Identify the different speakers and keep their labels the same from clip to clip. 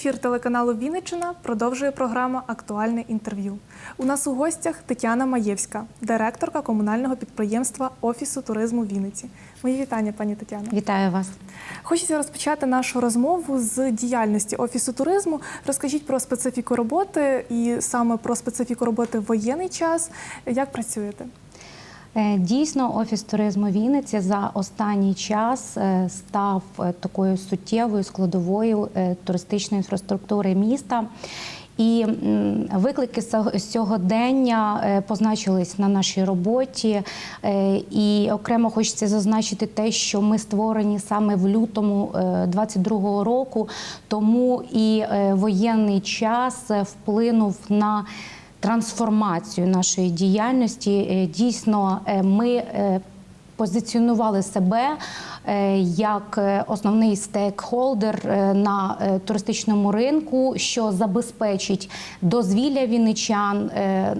Speaker 1: Ефір телеканалу Вінниччина продовжує програма Актуальне інтерв'ю. У нас у гостях Тетяна Маєвська, директорка комунального підприємства Офісу туризму Вінниці. Мої вітання, пані Тетяно.
Speaker 2: Вітаю вас.
Speaker 1: Хочеться розпочати нашу розмову з діяльності офісу туризму. Розкажіть про специфіку роботи і саме про специфіку роботи в воєнний час. Як працюєте?
Speaker 2: Е, Дійсно, офіс туризму Вінниці за останній час е, став е, такою суттєвою складовою туристичної інфраструктури міста. І виклики сього- сьогодення позначились на нашій роботі. І окремо хочеться зазначити те, що ми створені саме в лютому 22-го року, тому і воєнний час вплинув на трансформацію нашої діяльності. Е, Дійсно, е, ми е, позиціонували себе е, як е, основний стейкхолдер е, на туристичному ринку, що забезпечить дозвілля вінничан,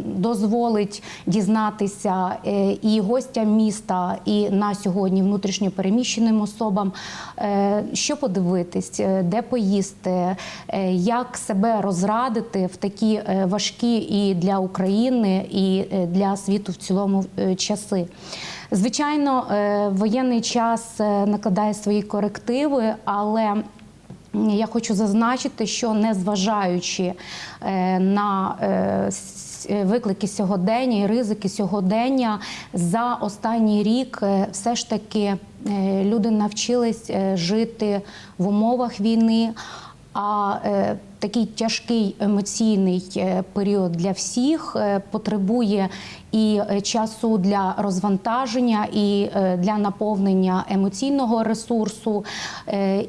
Speaker 2: дозволить дізнатися і гостям міста, і на сьогодні внутрішньо переміщеним особам, що подивитись, де поїсти, як себе розрадити в такі важкі і для України, і для світу в цілому часи. Звичайно, е, воєнний час е, накладає свої корективи, але я хочу зазначити, що незважаючи е, на виклики сьогодення і ризики сьогодення, за останній рік все ж таки люди навчились жити в умовах війни. А такий тяжкий емоційний е, період для всіх е, потребує і е, часу для розвантаження, і для наповнення емоційного ресурсу,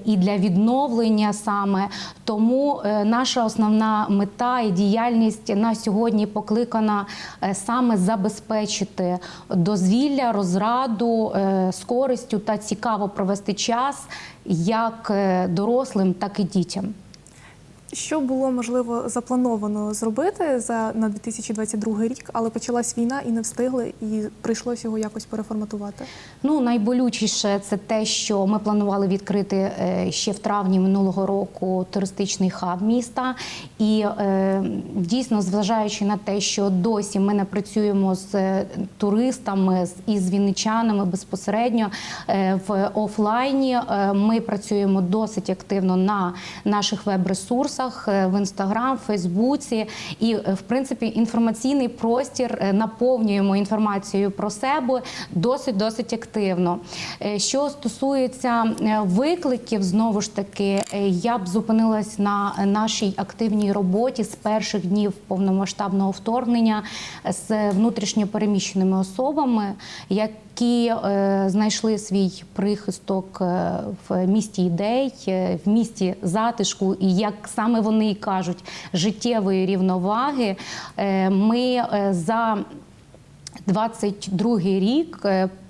Speaker 2: і для відновлення саме. Тому наша основна мета і діяльність на сьогодні покликана саме забезпечити дозвілля, розраду з користю та цікаво провести час як дорослим, так і дітям.
Speaker 1: Що було можливо заплановано зробити за на 2022 рік, але почалась війна і не встигли, і прийшлось його якось переформатувати.
Speaker 2: Ну найболючіше це те, що ми планували відкрити е, ще в травні минулого року туристичний хаб міста. І е, дійсно, зважаючи на те, що досі ми не працюємо з е, туристами і з вінничанами безпосередньо в офлайні, ми працюємо досить активно на наших веб-ресурсах е, в інстаграм, Фейсбуці. І, е, в принципі, інформаційний простір е, наповнюємо інформацією про себе досить досить активно. Що стосується викликів, знову ж таки, я б зупинилась на нашій активній роботі з перших днів повномасштабного вторгнення з внутрішньо переміщеними особами, які е, знайшли свій прихисток е, в місті ідей, е, в місті затишку, і як саме вони і кажуть, життєвої рівноваги. Ми за 22 рік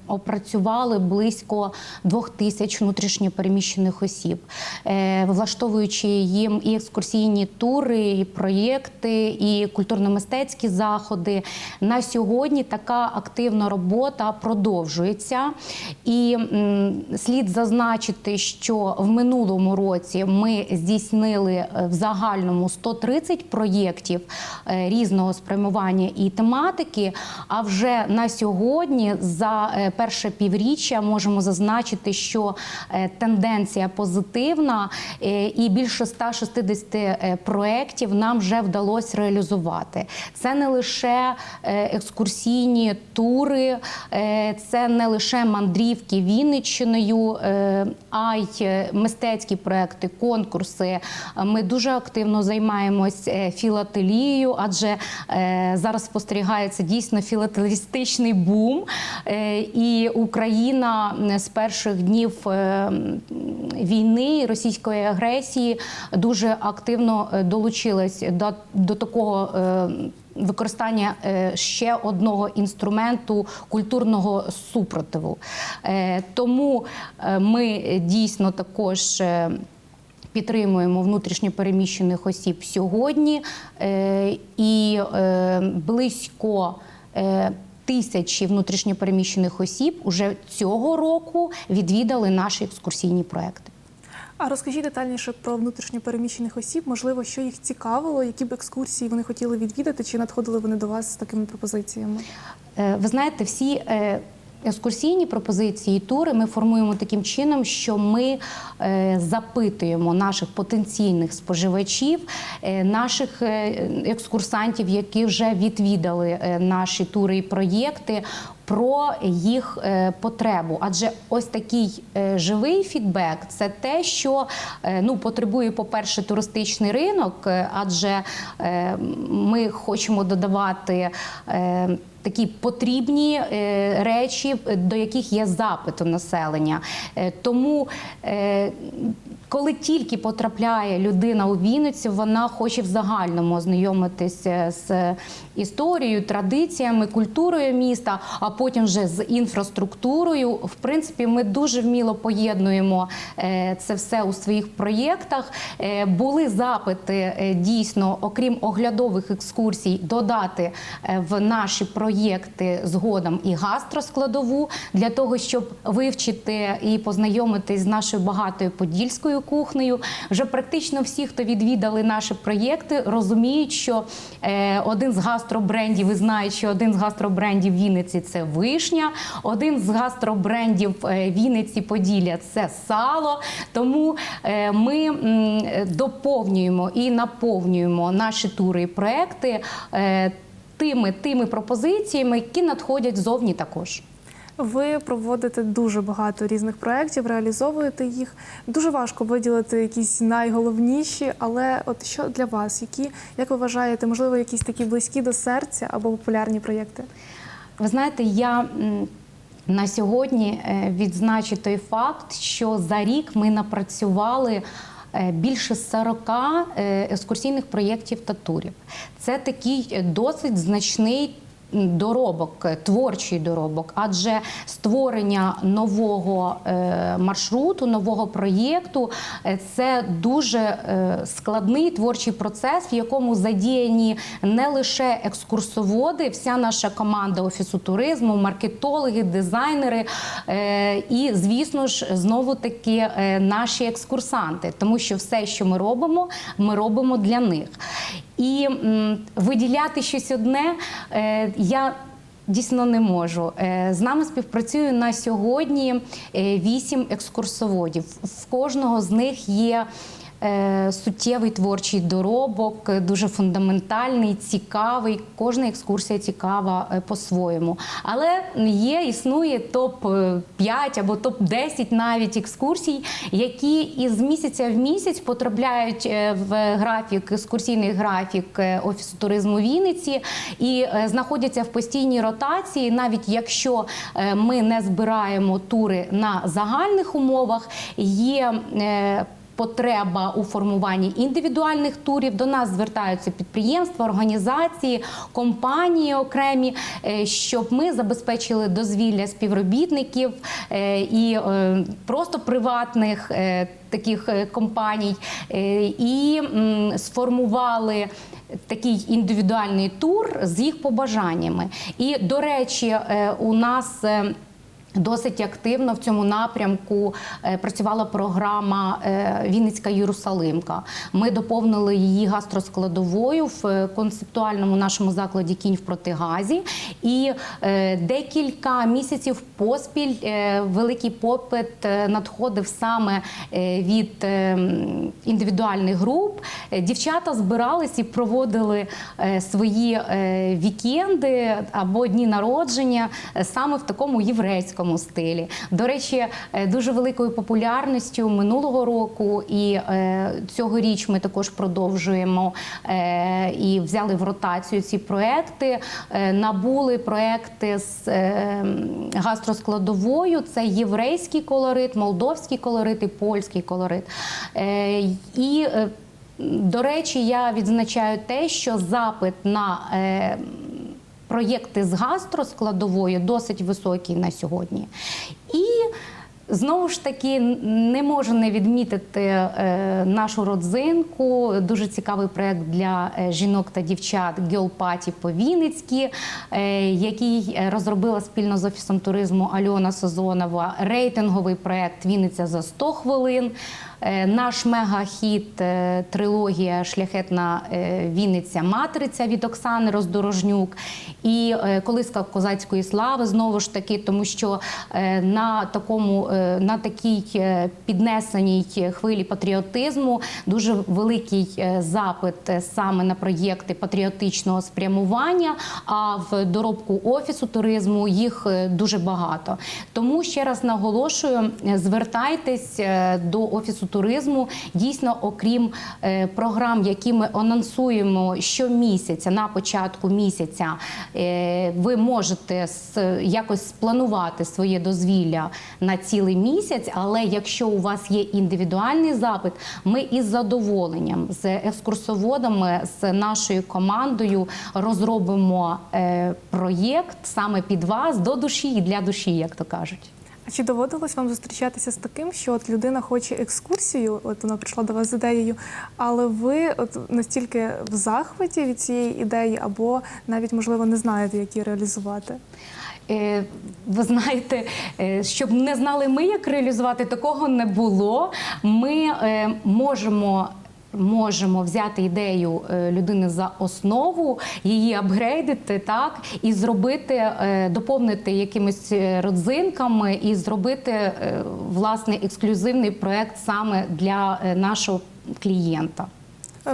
Speaker 2: опрацювали близько двох тисяч внутрішньопереміщених осіб, е, влаштовуючи їм і екскурсійні тури, і проєкти, і культурно-мистецькі заходи. На сьогодні така активна робота продовжується. І слід зазначити, що в минулому році ми здійснили е, в загальному 130 проєктів е, різного спрямування і тематики. А вже на сьогодні за перше півріччя можемо зазначити, що е, тенденція позитивна, е, і більше 160 е, проєктів нам вже вдалося реалізувати. Це не лише екскурсійні тури, це не лише мандрівки Вінниччиною, а й мистецькі проекти, конкурси. Ми дуже активно займаємось філателією, адже зараз спостерігається дійсно філателістичний бум. І Україна е, з перших днів е, війни російської агресії дуже активно е, долучилась до, до такого. Використання ще одного інструменту культурного супротиву. Тому ми дійсно також підтримуємо внутрішньо переміщених осіб сьогодні, і близько тисячі внутрішньопереміщених осіб уже цього року відвідали наші екскурсійні проекти.
Speaker 1: А розкажіть детальніше про внутрішньопереміщених осіб, можливо, що їх цікавило, які б екскурсії вони хотіли відвідати, чи надходили вони до вас з такими пропозиціями?
Speaker 2: Е, Ви знаєте, всі е, екскурсійні пропозиції, тури ми формуємо таким чином, що ми е, запитуємо наших потенційних споживачів, е, наших е, екскурсантів, які вже відвідали наші тури і проєкти. Про їх е, потребу, адже ось такий е, живий фідбек це те, що е, ну потребує, по-перше, туристичний ринок, адже ми хочемо додавати. Такі потрібні речі, до яких є запит у населення. Тому, коли тільки потрапляє людина у Вінницю, вона хоче в загальному ознайомитися з історією, традиціями, культурою міста, а потім вже з інфраструктурою. В принципі, ми дуже вміло поєднуємо е, це все у своїх проєктах. Е, Були запити е, дійсно, окрім оглядових екскурсій, додати в наші проєкти згодом і гастроскладову для того, щоб вивчити і познайомитись з нашою багатою подільською кухнею. Вже практично всі, хто відвідали наші проєкти, розуміють, що е, один з гастробрендів і знають, що один з гастробрендів Вінниці це вишня, один з гастробрендів е, Вінниці Поділля це сало. Тому е, ми доповнюємо і наповнюємо наші тури і проекти. Тими тими пропозиціями, які надходять зовні також.
Speaker 1: Ви проводите дуже багато різних проєктів, реалізовуєте їх. Дуже важко виділити якісь найголовніші, але от що для вас, які, як ви вважаєте, можливо, якісь такі близькі до серця або популярні проєкти?
Speaker 2: Ви знаєте, я на сьогодні е, відзначу той факт, що за рік ми напрацювали. е, Більше 40 е, екскурсійних проєктів та турів. Це такий досить значний доробок, е, творчий доробок, адже створення нового е, маршруту, нового проєкту е, це дуже складний творчий процес, в якому задіяні не лише екскурсоводи, вся наша команда офісу туризму, маркетологи, дизайнери і, звісно ж, знову таки наші екскурсанти, тому що все, що ми робимо, ми робимо для них. І виділяти щось одне е, я. Дійсно не можу. Е, З нами співпрацює на сьогодні е, вісім екскурсоводів. В кожного з них є суттєвий творчий доробок, е, дуже фундаментальний, цікавий. Кожна екскурсія цікава е, по-своєму. Але є, існує топ 5 або топ 10 навіть екскурсій, які із місяця в місяць потрапляють е, в графік, екскурсійний графік е, офісу туризму Вінниці і е, знаходяться в постійній ротації, навіть якщо е, ми не збираємо тури на загальних умовах, є. Потреба у формуванні індивідуальних турів до нас звертаються підприємства, організації, компанії окремі, е, щоб ми забезпечили дозвілля співробітників е, і е, просто приватних таких компаній, і сформували. Такий індивідуальний тур з їх побажаннями. І, до речі, у нас Досить активно в цьому напрямку е, працювала програма е, Вінницька Єрусалимка. Ми доповнили її гастроскладовою в е, концептуальному нашому закладі Кінь в протигазі. І декілька місяців поспіль великий попит надходив саме від індивідуальних груп. Дівчата збирались і проводили свої вікенди або дні народження саме в такому єврейському стилі. До речі, е, дуже великою популярністю минулого року і е, цьогоріч ми також продовжуємо е, і взяли в ротацію ці проекти. Набули проекти з гастроскладовою. Це єврейський колорит, молдовський колорит і польський колорит. І до речі, я відзначаю те, що запит на проєкти з гастроскладовою досить високий на сьогодні. І Знову ж таки, не можу не відмітити е, нашу родзинку. Дуже цікавий проект для е, жінок та дівчат Girl Party по Вінницькі, е, який розробила спільно з офісом туризму Альона Созонова. Рейтинговий проект Вінниця за 100 хвилин. Е, Наш мегахіт е, трилогія Шляхетна е, Вінниця Матриця від Оксани Роздорожнюк і Колиска козацької слави знову ж таки, тому що на такому на такій піднесеній хвилі патріотизму дуже великий запит саме на проєкти патріотичного спрямування. А в доробку офісу туризму їх дуже багато. Тому ще раз наголошую: звертайтесь до офісу туризму. Дійсно, окрім е, програм, які ми анонсуємо щомісяця на початку місяця, е, ви можете якось спланувати своє дозвілля на цілий місяць. Але якщо у вас є індивідуальний запит, ми із задоволенням з екскурсоводами, з нашою командою розробимо е, проєкт саме під вас до душі і для душі, як то кажуть.
Speaker 1: А чи доводилось вам зустрічатися з таким, що от людина хоче екскурсію, от вона прийшла до вас з ідеєю, але ви от настільки в захваті від цієї ідеї, або навіть можливо не знаєте, як її реалізувати?
Speaker 2: Е, Ви знаєте, е, щоб не знали ми, як реалізувати, такого не було. Ми е, можемо. Можемо взяти ідею е, людини за основу, її апгрейдити, так і зробити, е, доповнити якимись е, родзинками і зробити власне ексклюзивний проект саме для нашого клієнта.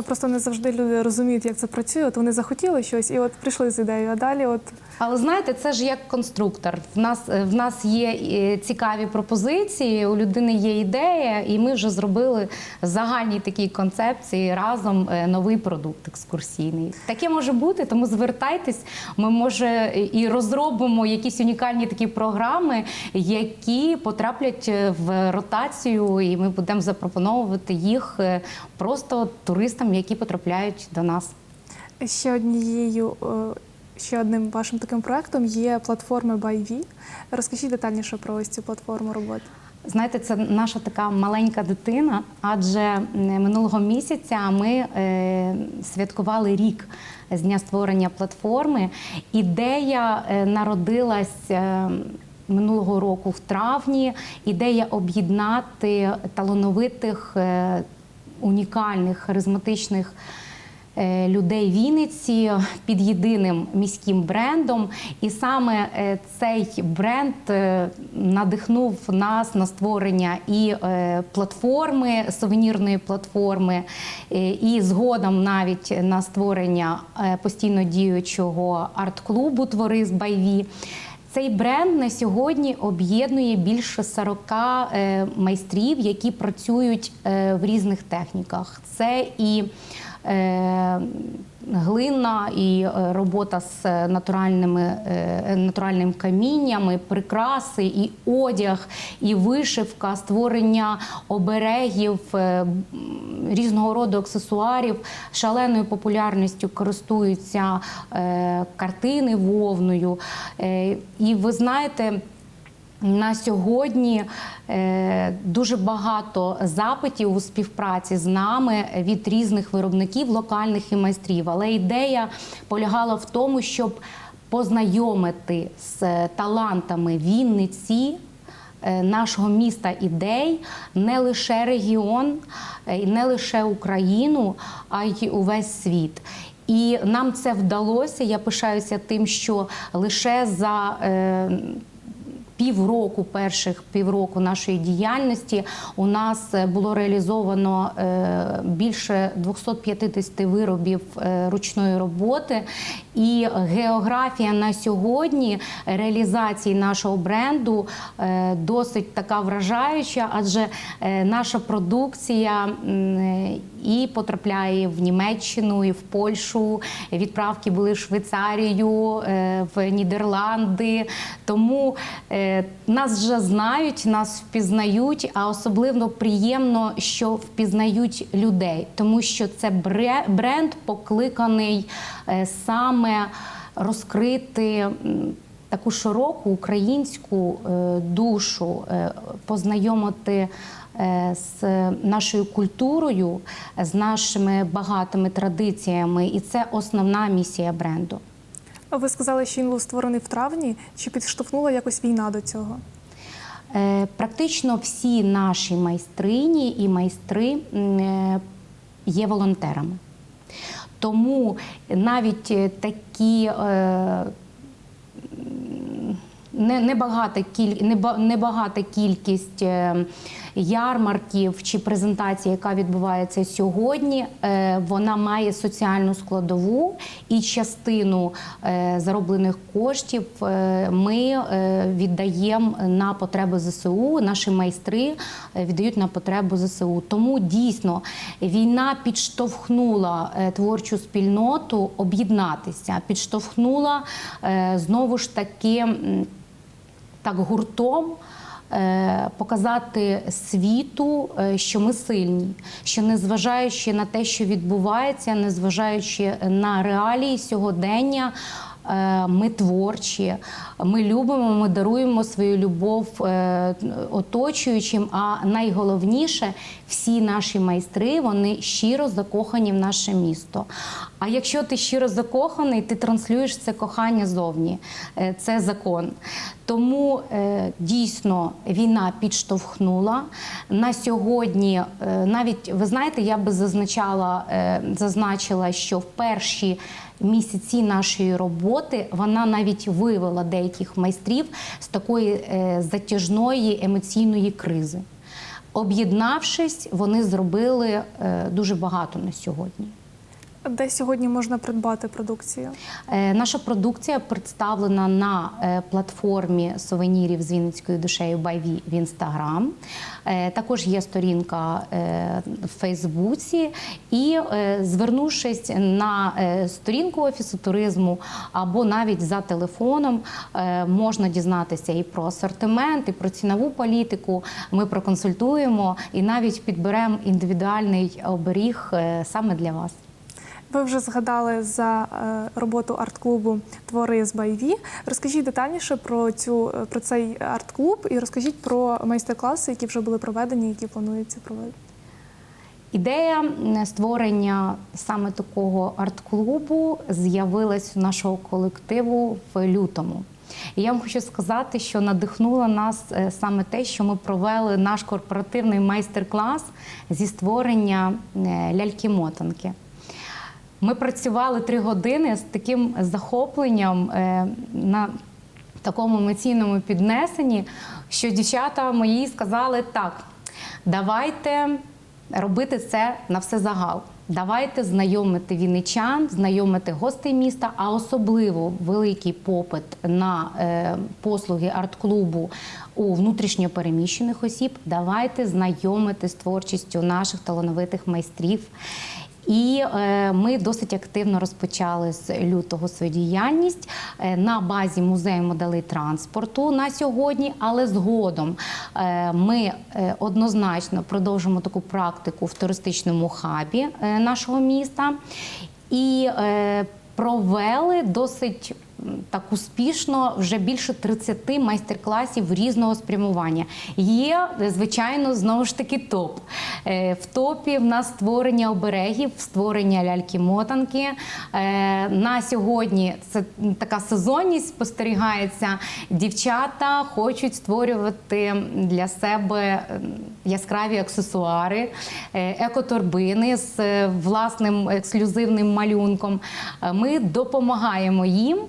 Speaker 1: Просто не завжди люди розуміють, як це працює. От вони захотіли щось і от прийшли з ідеєю, а далі от
Speaker 2: Але знаєте, це ж як конструктор. В нас в нас є е, цікаві пропозиції, у людини є ідея, і ми вже зробили загальній такій концепції разом е, новий продукт екскурсійний. Таке може бути, тому звертайтесь. Ми може і розробимо якісь унікальні такі програми, які потраплять е, в ротацію, і ми будемо запропоновувати їх е, просто туристам, які потрапляють до нас.
Speaker 1: ще однією. Ще одним вашим таким проектом є платформа ByV. Розкажіть детальніше про ось цю платформу роботи.
Speaker 2: Знаєте, це наша така маленька дитина, адже минулого місяця ми е, святкували рік з дня створення платформи. Ідея е, народилась. е, Минулого року в травні ідея об'єднати талановитих, унікальних, харизматичних людей Вінниці під єдиним міським брендом. І саме е, цей бренд е, надихнув нас на створення і е, платформи, сувенірної платформи, е, і згодом навіть на створення е, постійно діючого арт-клубу Твори з Байві. Цей бренд на сьогодні об'єднує більше 40 е, майстрів, які працюють е, в різних техніках. Це і е, глина, і е, робота з натуральними, е, натуральним камінням, і прикраси, і одяг, і вишивка, створення оберегів, е, різного роду аксесуарів. Шаленою популярністю користуються е, картини вовною. Е, І ви знаєте. На сьогодні е, дуже багато запитів у співпраці з нами від різних виробників, локальних і майстрів. Але ідея полягала в тому, щоб познайомити з е, талантами Вінниці. е, Нашого міста ідей не лише регіон, не лише Україну, а й увесь світ. І нам це вдалося. Я пишаюся тим, що лише за півроку, перших півроку нашої діяльності у нас е, було реалізовано е, більше 250 виробів е, ручної роботи. І географія на сьогодні реалізації нашого бренду досить така вражаюча, адже наша продукція і потрапляє в Німеччину, і в Польщу. Відправки були в Швейцарію, е, в Нідерланди. Тому е, нас вже знають, нас впізнають, а особливо приємно, що впізнають людей, тому що це бре- бренд покликаний е, саме розкрити. Таку широку українську душу познайомити з нашою культурою, з нашими багатими традиціями, і це основна місія бренду.
Speaker 1: А Ви сказали, що він був створений в травні. Чи підштовхнула якось війна до цього?
Speaker 2: Е, Практично всі наші майстрині і майстри е, є волонтерами. Тому навіть е, такі е, небагата, кіль, кількість е, ярмарків чи презентацій, яка відбувається сьогодні, е, вона має соціальну складову і частину е, зароблених коштів е, ми віддаємо на потреби ЗСУ. Наші майстри віддають на потребу ЗСУ. Тому дійсно війна підштовхнула творчу спільноту об'єднатися, підштовхнула знову ж таки. так гуртом показати світу, е, що ми сильні, що незважаючи на те, що відбувається, незважаючи на реалії сьогодення. Е, Ми творчі, ми любимо, ми даруємо свою любов е, оточуючим. А найголовніше, всі наші майстри вони щиро закохані в наше місто. А якщо ти щиро закоханий, ти транслюєш це кохання зовні. Е, Це закон. Тому дійсно війна підштовхнула на сьогодні. Навіть ви знаєте, я би зазначала, зазначила, що в перші місяці нашої роботи вона навіть вивела деяких майстрів з такої е, затяжної емоційної кризи. Об'єднавшись, вони зробили е, дуже багато на сьогодні.
Speaker 1: Де сьогодні можна придбати продукцію?
Speaker 2: Е, Наша продукція представлена на е, платформі сувенірів з Вінницькою душею Байві в інстаграм. Е, Також є сторінка в Фейсбуці. І звернувшись на сторінку офісу туризму або навіть за телефоном, можна дізнатися і про асортимент, і про цінову політику. Ми проконсультуємо і навіть підберемо індивідуальний оберіг саме для вас.
Speaker 1: Ви вже згадали за е, роботу арт-клубу Твори з Байві. Розкажіть детальніше про цю е, про цей арт-клуб і розкажіть про майстер-класи, які вже були проведені, які плануються проводити.
Speaker 2: Ідея створення саме такого арт-клубу з'явилась у нашого колективу в лютому. І я вам хочу сказати, що надихнуло нас е, саме те, що ми провели наш корпоративний майстер-клас зі створення е, ляльки-мотанки. Ми працювали три години з таким захопленням е, на такому емоційному піднесенні, що дівчата мої сказали так: давайте робити це на все загал. Давайте знайомити вінничан, знайомити гостей міста, а особливо великий попит на е, послуги арт-клубу у внутрішньо переміщених осіб. Давайте знайомити з творчістю наших талановитих майстрів. І е, ми досить активно розпочали з лютого свою діяльність. Е, на базі музею моделей транспорту на сьогодні, але згодом е, ми однозначно продовжимо таку практику в туристичному хабі нашого міста. І провели досить так успішно вже більше 30 майстер-класів різного спрямування. Є, е, звичайно, знову ж таки топ. Е, В топі в нас створення оберегів, створення ляльки-мотанки. Е, На сьогодні це така сезонність спостерігається. Дівчата хочуть створювати для себе ем, яскраві аксесуари, е, екоторбини з е, власним ексклюзивним малюнком. Е, Ми допомагаємо їм е,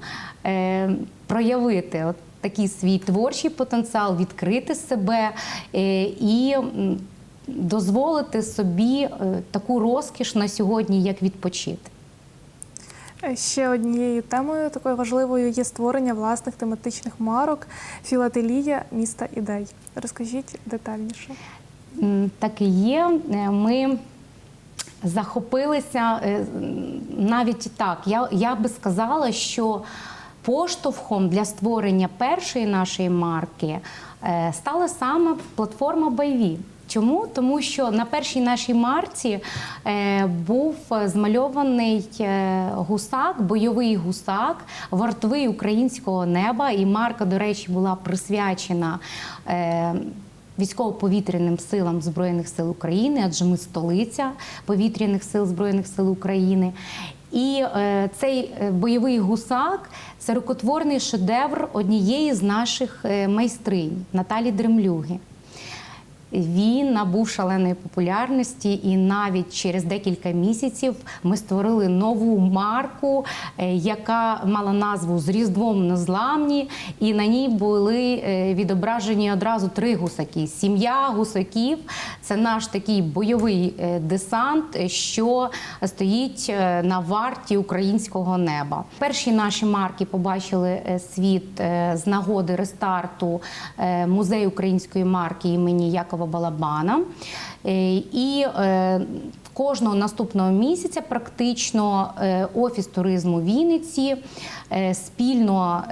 Speaker 2: проявити от такий свій творчий потенціал, відкрити себе е, і дозволити собі е, таку розкіш на сьогодні, як відпочити.
Speaker 1: Е, Ще однією темою такою важливою є створення власних тематичних марок, філателія міста ідей. Розкажіть детальніше.
Speaker 2: Так і є. Е, Ми захопилися е, навіть так. Я, я би сказала, що поштовхом для створення першої нашої марки е, стала саме платформа Байві. Чому? Тому що на першій нашій марці е, був змальований е, гусак, бойовий гусак, вартовий українського неба. І марка, до речі, була присвячена. Військово-повітряним силам Збройних сил України, адже ми столиця повітряних сил Збройних сил України. І е, цей е, бойовий гусак це рукотворний шедевр однієї з наших е, майстринь Наталі Дремлюги. Він набув шаленої популярності, і навіть через декілька місяців ми створили нову марку, е, яка мала назву з Різдвом незламні, і на ній були е, відображені одразу три гусаки. Сім'я гусаків це наш такий бойовий е, десант, що стоїть на варті українського неба. Перші наші марки побачили світ з нагоди рестарту музею української марки імені Якова Балабана. Е, І е, кожного наступного місяця практично е, офіс туризму Вінниці спільно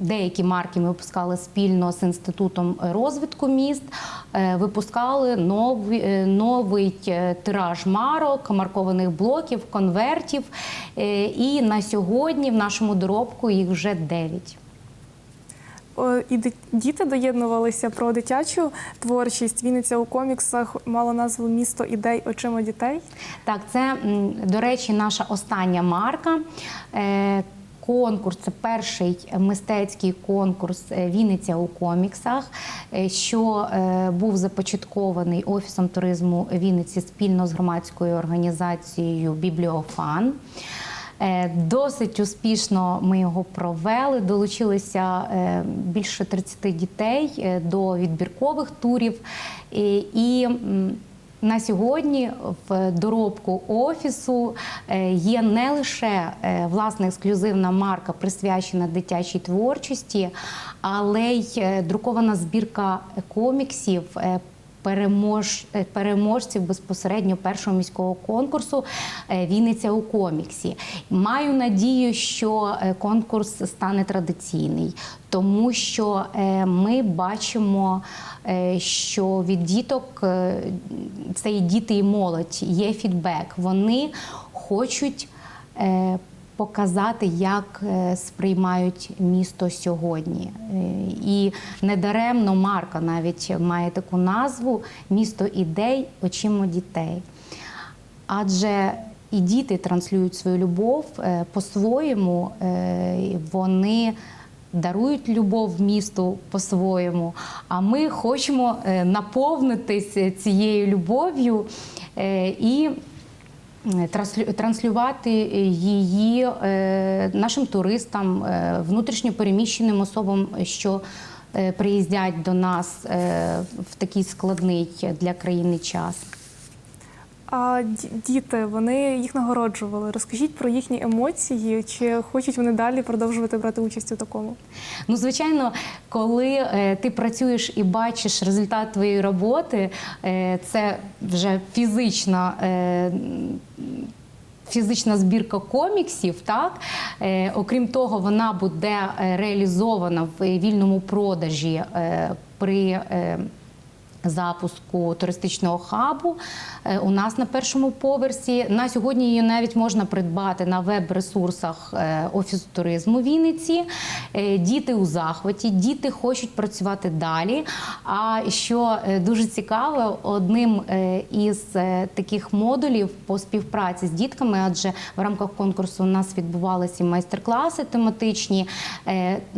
Speaker 2: деякі марки ми випускали спільно з інститутом розвитку міст. Випускали новий, новий тираж марок, маркованих блоків, конвертів. І на сьогодні в нашому доробку їх вже 9.
Speaker 1: І діти доєднувалися про дитячу творчість. Вінниця у коміксах мала назву Місто ідей очима дітей.
Speaker 2: Так, це, до речі, наша остання марка. Е, Конкурс це перший мистецький конкурс е, Вінниця у коміксах, е, що був започаткований офісом туризму Вінниці спільно з громадською організацією Бібліофан. Е, Досить успішно ми його провели. Долучилися е, більше 30 дітей е, до відбіркових турів. І- на сьогодні в доробку офісу є не лише власне ексклюзивна марка, присвячена дитячій творчості, але й друкована збірка коміксів. Перемож, е, переможців безпосередньо першого міського конкурсу е, Вінниця у коміксі. Маю надію, що е, конкурс стане традиційний, тому що ми бачимо, що від діток це і діти, і молодь, є фідбек. Вони хочуть. Показати, як е, сприймають місто сьогодні, Е, і недаремно марка навіть має таку назву Місто ідей очима дітей. Адже і діти транслюють свою любов е, по-своєму, вони дарують любов місту по-своєму. А ми хочемо наповнитись цією любов'ю і транслювати її е, нашим туристам, внутрішньо переміщеним особам, що е, приїздять до нас е, в такий складний для країни час.
Speaker 1: А ді- діти вони їх нагороджували. Розкажіть про їхні емоції, чи хочуть вони далі продовжувати брати участь у такому?
Speaker 2: Ну, звичайно, коли е, ти працюєш і бачиш результат твоєї роботи, е, це вже фізична. Е, Фізична збірка коміксів, так е, окрім того, вона буде реалізована в вільному продажі е, при е, запуску туристичного хабу е, у нас на першому поверсі. На сьогодні її навіть можна придбати на веб-ресурсах е, Офісу туризму Вінниці. Е, Діти у захваті, діти хочуть працювати далі. А що дуже цікаво, одним із таких модулів по співпраці з дітками, адже в рамках конкурсу у нас відбувалися майстер-класи тематичні.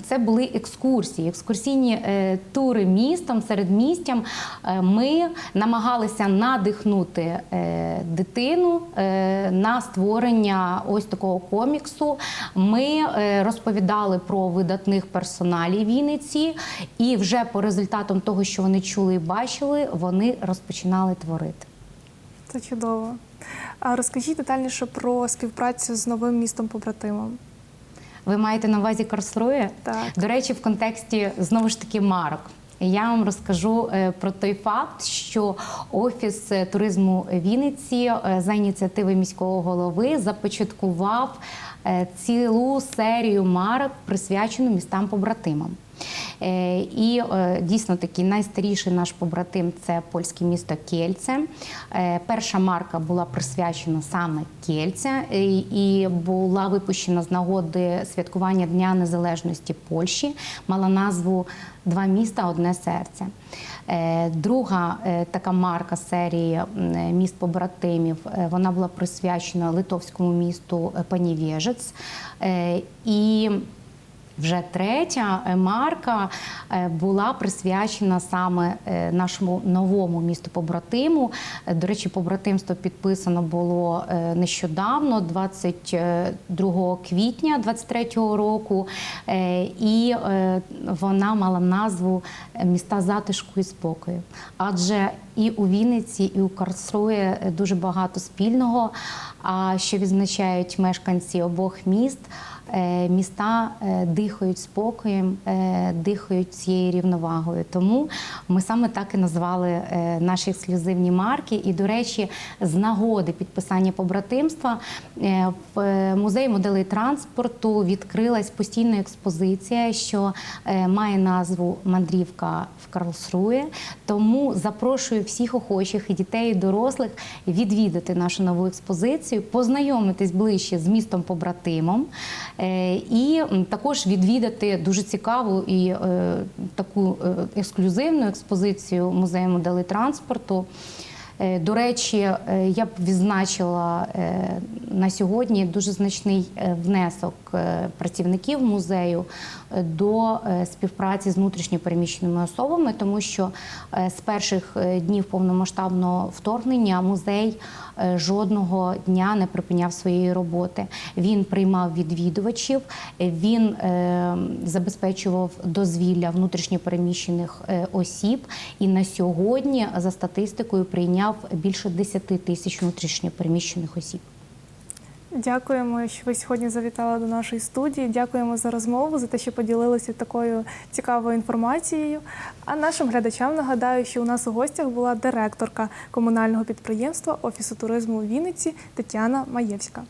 Speaker 2: Це були екскурсії, екскурсійні тури містом, серед містям. Е, Ми намагалися надихнути е, дитину е, на створення ось такого коміксу. Ми е, розповідали про видатних персоналів Вінниці, і вже по результатам того, що вони чули і бачили, вони розпочинали творити.
Speaker 1: Це чудово. А розкажіть детальніше про співпрацю з новим містом побратимом.
Speaker 2: Ви маєте на увазі Карлсрує?
Speaker 1: Так.
Speaker 2: До речі, в контексті знову ж таки марок. Я вам розкажу е, про той факт, що офіс е, туризму Вінниці е, за ініціативи міського голови започаткував цілу серію марок, присвячену містам побратимам. Е, І е, дійсно такий найстаріший наш побратим це польське місто Кельце. Е, Перша марка була присвячена саме Кельце і була випущена з нагоди святкування Дня Незалежності Польщі. Мала назву Два міста, одне серце. Друга така марка серії міст побратимів. Вона була присвячена литовському місту Панівєжець. І вже третя е, марка е, була присвячена саме е, нашому новому місту побратиму. До речі, побратимство підписано було нещодавно, 22 квітня 23-го року, і вона мала назву міста затишку і спокою. Адже і у Вінниці, і у Карсрує е, дуже багато спільного. А що відзначають мешканці обох міст? Е, Міста е, дихають спокоєм, е, дихають цією рівновагою. Тому ми саме так і назвали наші ексклюзивні марки. І, до речі, з нагоди підписання побратимства в музеї моделей транспорту відкрилась постійна експозиція, що має назву Мандрівка в Карлсрує. Тому запрошую всіх охочих і дітей, і дорослих відвідати нашу нову експозицію, познайомитись ближче з містом побратимом. Е, І також відвідати дуже цікаву і е, таку е, ексклюзивну експозицію музею моделей транспорту. Е, До речі, е, я б відзначила е, на сьогодні дуже значний внесок працівників музею до співпраці з внутрішньопереміщеними особами, тому що з перших днів повномасштабного вторгнення музей жодного дня не припиняв своєї роботи. Він приймав відвідувачів, він забезпечував дозвілля внутрішньопереміщених осіб. І на сьогодні, за статистикою, прийняв більше 10 тисяч внутрішньопереміщених осіб.
Speaker 1: Дякуємо, що ви сьогодні завітали до нашої студії. Дякуємо за розмову, за те, що поділилися такою цікавою інформацією. А нашим глядачам нагадаю, що у нас у гостях була директорка комунального підприємства Офісу туризму у Вінниці Тетяна Маєвська.